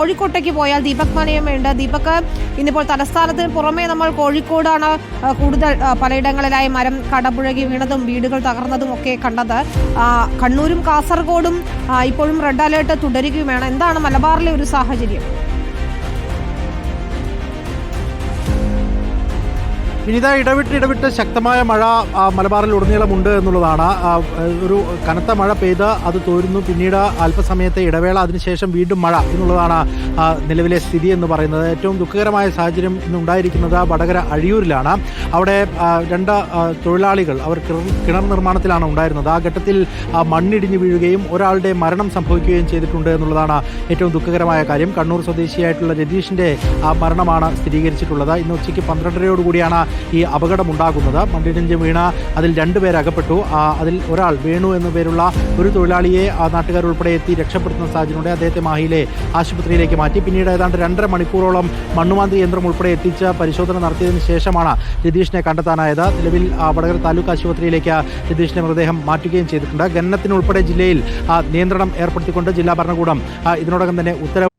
കോഴിക്കോട്ടേക്ക് പോയാൽ ദീപക് മണിയമ്മയുണ്ട് ദീപക് ഇന്നിപ്പോൾ തലസ്ഥാനത്തിന് പുറമേ നമ്മൾ കോഴിക്കോടാണ് കൂടുതൽ പലയിടങ്ങളിലായി മരം കടപുഴകി വീണതും വീടുകൾ തകർന്നതും ഒക്കെ കണ്ടത്. കണ്ണൂരും കാസർഗോഡും ഇപ്പോഴും റെഡ് അലേർട്ട് തുടരുകയുമാണ്. എന്താണ് മലബാറിലെ ഒരു സാഹചര്യം? വിനിത ഇടവിട്ട് ഇടവിട്ട് ശക്തമായ മഴ മലബാറിൽ ഉടനീളമുണ്ട് എന്നുള്ളതാണ്. ഒരു കനത്ത മഴ പെയ്ത് അത് തോരുന്നു. പിന്നീട് അല്പസമയത്തെ ഇടവേള അതിനുശേഷം വീണ്ടും മഴ എന്നുള്ളതാണ് നിലവിലെ സ്ഥിതി എന്ന് പറയുന്നത്. ഏറ്റവും ദുഃഖകരമായ സാഹചര്യം ഇന്നുണ്ടായിരിക്കുന്നത് വടകര അഴിയൂരിലാണ്. അവിടെ രണ്ട് തൊഴിലാളികൾ അവർ കിണർ- നിർമ്മാണത്തിലാണ് ഉണ്ടായിരുന്നത്. ആ ഘട്ടത്തിൽ മണ്ണിടിഞ്ഞു വീഴുകയും ഒരാളുടെ മരണം സംഭവിക്കുകയും ചെയ്തിട്ടുണ്ട് എന്നുള്ളതാണ് ഏറ്റവും ദുഃഖകരമായ കാര്യം. കണ്ണൂർ സ്വദേശിയായിട്ടുള്ള രതീഷിന്റെ ആ, മരണമാണ് സ്ഥിരീകരിച്ചിട്ടുള്ളത്. ഇന്ന് ഉച്ചയ്ക്ക് പന്ത്രണ്ടരയോടുകൂടിയാണ് ഈ അപകടമുണ്ടാകുന്നത്. മണ്ണിടിഞ്ഞ് വീണ അതിൽ രണ്ടുപേർ അകപ്പെട്ടു. അതിൽ ഒരാൾ വേണു എന്ന പേരുള്ള ഒരു തൊഴിലാളിയെ ഉൾപ്പെടെ എത്തി രക്ഷപ്പെടുത്തുന്ന സാഹചര്യമുണ്ട്. അദ്ദേഹത്തെ മാഹിയിലെ ആശുപത്രിയിലേക്ക് മാറ്റി. പിന്നീട് ഏതാണ്ട് രണ്ടര മണിക്കൂറോളം മണ്ണുമാന്തി യന്ത്രം ഉൾപ്പെടെ എത്തിച്ച് പരിശോധന നടത്തിയതിന് ശേഷമാണ് രതീഷിനെ കണ്ടെത്താനായത്. നിലവിൽ വടകര താലൂക്ക് ആശുപത്രിയിലേക്ക് രതീഷിന്റെ മൃതദേഹം മാറ്റുകയും ചെയ്തിട്ടുണ്ട്. ഖനനത്തിനുൾപ്പെടെ ജില്ലയിൽ നിയന്ത്രണം ഏർപ്പെടുത്തിക്കൊണ്ട് ജില്ലാ ഭരണകൂടം ഇതിനോടകം തന്നെ ഉത്തരവ്